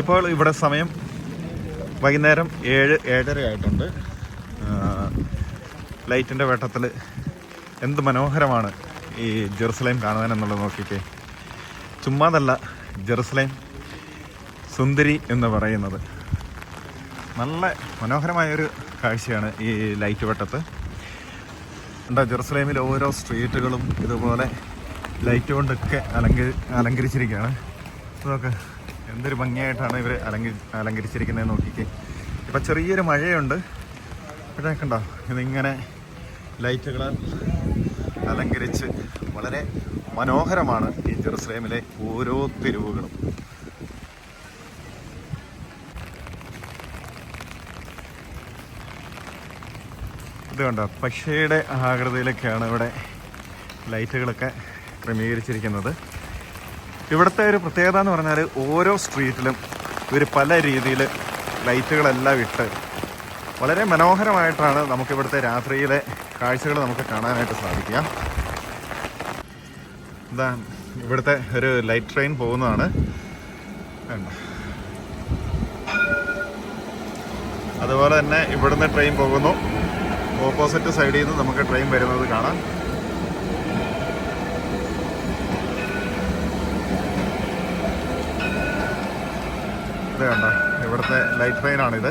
ഇപ്പോൾ ഇവിടെ സമയം വൈകുന്നേരം ഏഴ് ഏഴര ആയിട്ടുണ്ട് ലൈറ്റിന്റെ വെട്ടത്തിൽ എന്ത് മനോഹരമാണ് ഈ ജെറുസലേം കാണുവാൻ എന്നുള്ളത് നോക്കിക്കേ. ചുമ്മാതല്ല ജെറുസലേം സുന്ദരി എന്ന് പറയുന്നത്. നല്ല മനോഹരമായൊരു കാഴ്ചയാണ് ഈ ലൈറ്റ് വെട്ടത്ത്. എന്താ ജെറുസലേമിൽ ഓരോ സ്ട്രീറ്റുകളും ഇതുപോലെ ലൈറ്റ് കൊണ്ടൊക്കെ അലങ്കരി അലങ്കരിച്ചിരിക്കുകയാണ്. ഇതൊക്കെ എന്തൊരു ഭംഗിയായിട്ടാണ് ഇവർ അലങ്കരി അലങ്കരിച്ചിരിക്കുന്നത് നോക്കിക്കേ. ഇപ്പം ചെറിയൊരു മഴയുണ്ട്. ഇവിടെ കണ്ടോ? ഇതിങ്ങനെ ലൈറ്റുകളാൽ അലങ്കരിച്ച് വളരെ മനോഹരമാണ് ഈ ജെറുസലേമിലെ ഓരോ തെരുവുകളും. ഇത് കണ്ടോ? പക്ഷിയുടെ ആകൃതിയിലൊക്കെയാണ് ഇവിടെ ലൈറ്റുകളൊക്കെ ക്രമീകരിച്ചിരിക്കുന്നത്. ഇവിടുത്തെ ഒരു പ്രത്യേകത എന്ന് പറഞ്ഞാൽ ഓരോ സ്ട്രീറ്റിലും ഇവർ പല രീതിയിൽ ലൈറ്റുകളെല്ലാം ഇട്ട് വളരെ മനോഹരമായിട്ടാണ് നമുക്കിവിടുത്തെ രാത്രിയിലെ കാഴ്ചകൾ നമുക്ക് കാണാനായിട്ട് സാധിക്കുക. ഇതാ ഇവിടുത്തെ ഒരു ലൈറ്റ് ട്രെയിൻ പോകുന്നതാണ്. അതുപോലെ തന്നെ ഇവിടുന്ന് ട്രെയിൻ പോകുന്നു. ഓപ്പോസിറ്റ് സൈഡിൽ നിന്ന് നമുക്ക് ട്രെയിൻ വരുന്നത് കാണാം. ഇത് കണ്ടോ? ഇവിടുത്തെ ലൈറ്റ് ട്രെയിനാണിത്